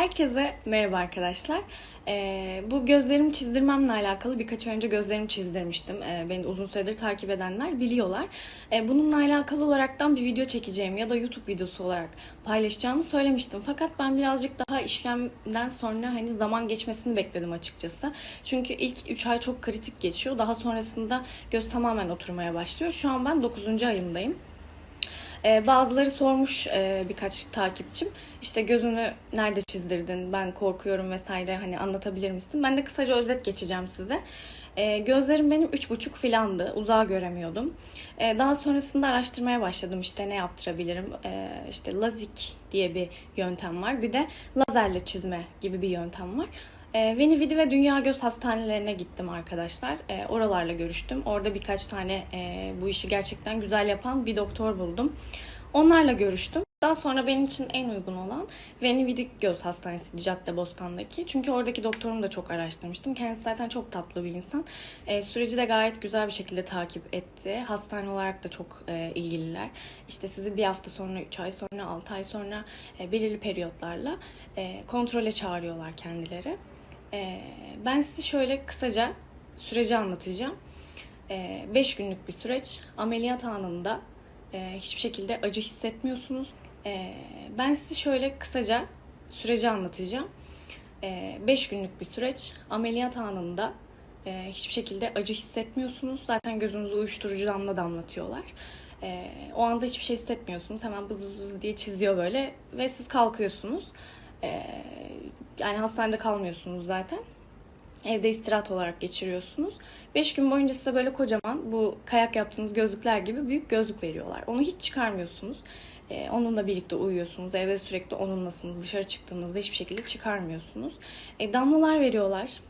Herkese merhaba arkadaşlar. Ee, bu gözlerimi çizdirmemle alakalı birkaç önce gözlerimi çizdirmiştim. Ee, beni uzun süredir takip edenler biliyorlar. Ee, bununla alakalı olaraktan bir video çekeceğim ya da YouTube videosu olarak paylaşacağımı söylemiştim. Fakat ben birazcık daha işlemden sonra hani zaman geçmesini bekledim açıkçası. Çünkü ilk 3 ay çok kritik geçiyor. Daha sonrasında göz tamamen oturmaya başlıyor. Şu an ben 9. ayımdayım. Ee, bazıları sormuş e, birkaç takipçim işte gözünü nerede çizdirdin ben korkuyorum vesaire hani anlatabilir misin? Ben de kısaca özet geçeceğim size. Ee, gözlerim benim üç buçuk filandı uzağa göremiyordum. Ee, daha sonrasında araştırmaya başladım işte ne yaptırabilirim ee, işte lazik diye bir yöntem var bir de lazerle çizme gibi bir yöntem var. E, Venividi ve Dünya Göz Hastanelerine gittim arkadaşlar. E, oralarla görüştüm. Orada birkaç tane e, bu işi gerçekten güzel yapan bir doktor buldum. Onlarla görüştüm. Daha sonra benim için en uygun olan Venividi Göz Hastanesi Caddebostan'daki. Çünkü oradaki doktorumu da çok araştırmıştım. Kendisi zaten çok tatlı bir insan. E, süreci de gayet güzel bir şekilde takip etti. Hastane olarak da çok e, ilgililer. İşte sizi bir hafta sonra, üç ay sonra, altı ay sonra e, belirli periyotlarla e, kontrole çağırıyorlar kendileri. Ee, ben size şöyle kısaca süreci anlatacağım. 5 günlük bir süreç. Ameliyat anında e, hiçbir şekilde acı hissetmiyorsunuz. Ee, ben size şöyle kısaca süreci anlatacağım. 5 günlük bir süreç. Ameliyat anında e, hiçbir şekilde acı hissetmiyorsunuz. Zaten gözünüzü uyuşturucu damla damlatıyorlar. Ee, o anda hiçbir şey hissetmiyorsunuz. Hemen bız bız bız diye çiziyor böyle ve siz kalkıyorsunuz. Ee, yani hastanede kalmıyorsunuz zaten. Evde istirahat olarak geçiriyorsunuz. 5 gün boyunca size böyle kocaman bu kayak yaptığınız gözlükler gibi büyük gözlük veriyorlar. Onu hiç çıkarmıyorsunuz. Ee, onunla birlikte uyuyorsunuz. Evde sürekli onunlasınız. Dışarı çıktığınızda hiçbir şekilde çıkarmıyorsunuz. E, damlalar veriyorlar.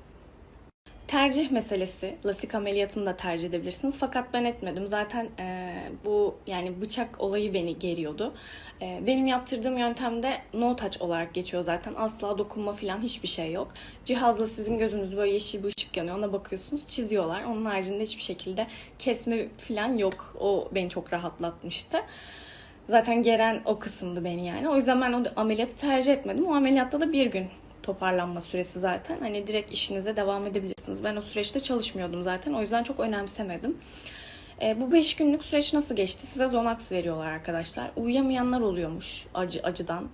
Tercih meselesi. Lasik ameliyatını da tercih edebilirsiniz. Fakat ben etmedim. Zaten e, bu yani bıçak olayı beni geriyordu. E, benim yaptırdığım yöntemde no touch olarak geçiyor zaten. Asla dokunma falan hiçbir şey yok. Cihazla sizin gözünüz böyle yeşil bir ışık yanıyor. Ona bakıyorsunuz çiziyorlar. Onun haricinde hiçbir şekilde kesme falan yok. O beni çok rahatlatmıştı. Zaten geren o kısımdı beni yani. O yüzden ben o ameliyatı tercih etmedim. O ameliyatta da bir gün toparlanma süresi zaten. Hani direkt işinize devam edebilirsiniz. Ben o süreçte çalışmıyordum zaten. O yüzden çok önemsemedim. E, bu 5 günlük süreç nasıl geçti? Size Zonax veriyorlar arkadaşlar. Uyuyamayanlar oluyormuş acı acıdan.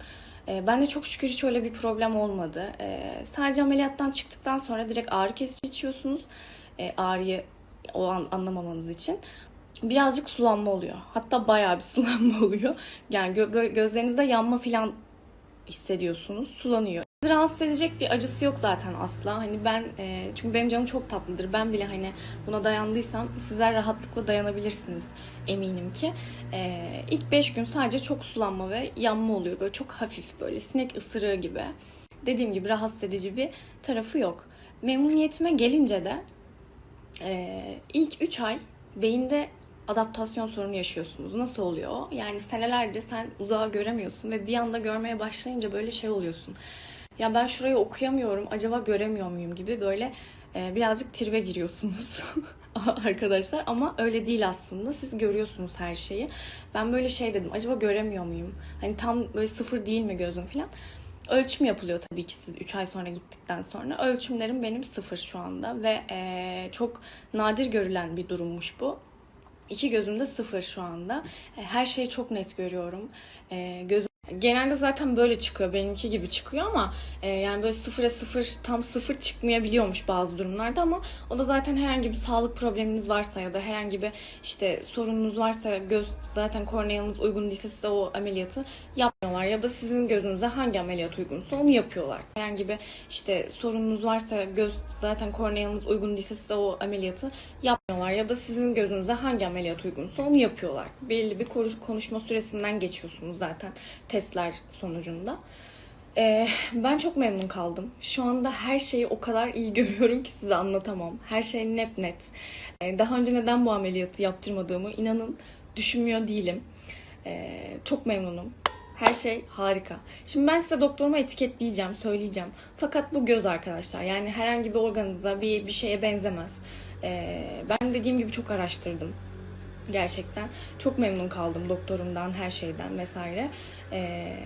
E, ben de çok şükür hiç öyle bir problem olmadı. E, sadece ameliyattan çıktıktan sonra direkt ağrı kesici içiyorsunuz. E, ağrıyı o an anlamamanız için birazcık sulanma oluyor. Hatta bayağı bir sulanma oluyor. Yani gö- gözlerinizde yanma falan hissediyorsunuz. Sulanıyor. Rahatsız edecek bir acısı yok zaten asla. Hani ben e, çünkü benim canım çok tatlıdır. Ben bile hani buna dayandıysam sizler rahatlıkla dayanabilirsiniz eminim ki. E, ilk 5 gün sadece çok sulanma ve yanma oluyor. Böyle çok hafif böyle sinek ısırığı gibi. Dediğim gibi rahatsız edici bir tarafı yok. Memnuniyetime gelince de e, ilk 3 ay beyinde adaptasyon sorunu yaşıyorsunuz. Nasıl oluyor? Yani senelerce sen uzağa göremiyorsun ve bir anda görmeye başlayınca böyle şey oluyorsun. Ya ben şurayı okuyamıyorum, acaba göremiyor muyum gibi böyle e, birazcık tribe giriyorsunuz arkadaşlar. Ama öyle değil aslında. Siz görüyorsunuz her şeyi. Ben böyle şey dedim, acaba göremiyor muyum? Hani tam böyle sıfır değil mi gözüm falan. Ölçüm yapılıyor tabii ki siz 3 ay sonra gittikten sonra. Ölçümlerim benim sıfır şu anda ve e, çok nadir görülen bir durummuş bu. İki gözümde sıfır şu anda. E, Her şeyi çok net görüyorum. E, Gözüm Genelde zaten böyle çıkıyor. Benimki gibi çıkıyor ama e, yani böyle sıfıra sıfır tam sıfır çıkmayabiliyormuş bazı durumlarda ama o da zaten herhangi bir sağlık probleminiz varsa ya da herhangi bir işte sorununuz varsa göz zaten korneanız uygun değilse size o ameliyatı yapmıyorlar ya da sizin gözünüze hangi ameliyat uygunsa onu yapıyorlar. Herhangi bir işte sorununuz varsa göz zaten korneanız uygun değilse size o ameliyatı yapmıyorlar ya da sizin gözünüze hangi ameliyat uygunsa onu yapıyorlar. Belli bir konuş- konuşma süresinden geçiyorsunuz zaten testler sonucunda. Ee, ben çok memnun kaldım. Şu anda her şeyi o kadar iyi görüyorum ki size anlatamam. Her şey net net. Ee, daha önce neden bu ameliyatı yaptırmadığımı inanın düşünmüyor değilim. Ee, çok memnunum. Her şey harika. Şimdi ben size doktoruma etiketleyeceğim, söyleyeceğim. Fakat bu göz arkadaşlar. Yani herhangi bir organınıza, bir, bir şeye benzemez. Ee, ben dediğim gibi çok araştırdım gerçekten. Çok memnun kaldım doktorumdan, her şeyden vesaire. Ee,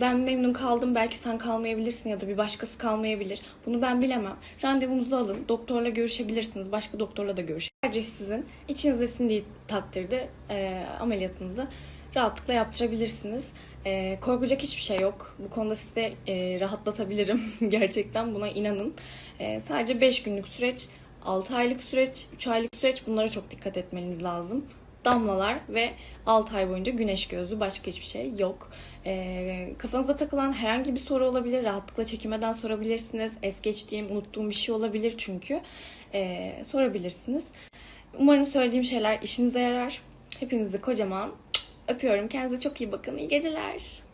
ben memnun kaldım belki sen kalmayabilirsin ya da bir başkası kalmayabilir. Bunu ben bilemem. Randevunuzu alın. Doktorla görüşebilirsiniz. Başka doktorla da görüş. Tercih sizin. İçinizde sindiği takdirde e, ameliyatınızı rahatlıkla yaptırabilirsiniz. E, korkacak hiçbir şey yok. Bu konuda size e, rahatlatabilirim. Gerçekten buna inanın. E, sadece 5 günlük süreç, 6 aylık süreç, 3 aylık süreç bunlara çok dikkat etmeniz lazım damlalar ve 6 ay boyunca güneş gözü başka hiçbir şey yok. Ee, kafanıza takılan herhangi bir soru olabilir. Rahatlıkla çekinmeden sorabilirsiniz. Es geçtiğim, unuttuğum bir şey olabilir çünkü. Ee, sorabilirsiniz. Umarım söylediğim şeyler işinize yarar. Hepinizi kocaman öpüyorum. Kendinize çok iyi bakın. İyi geceler.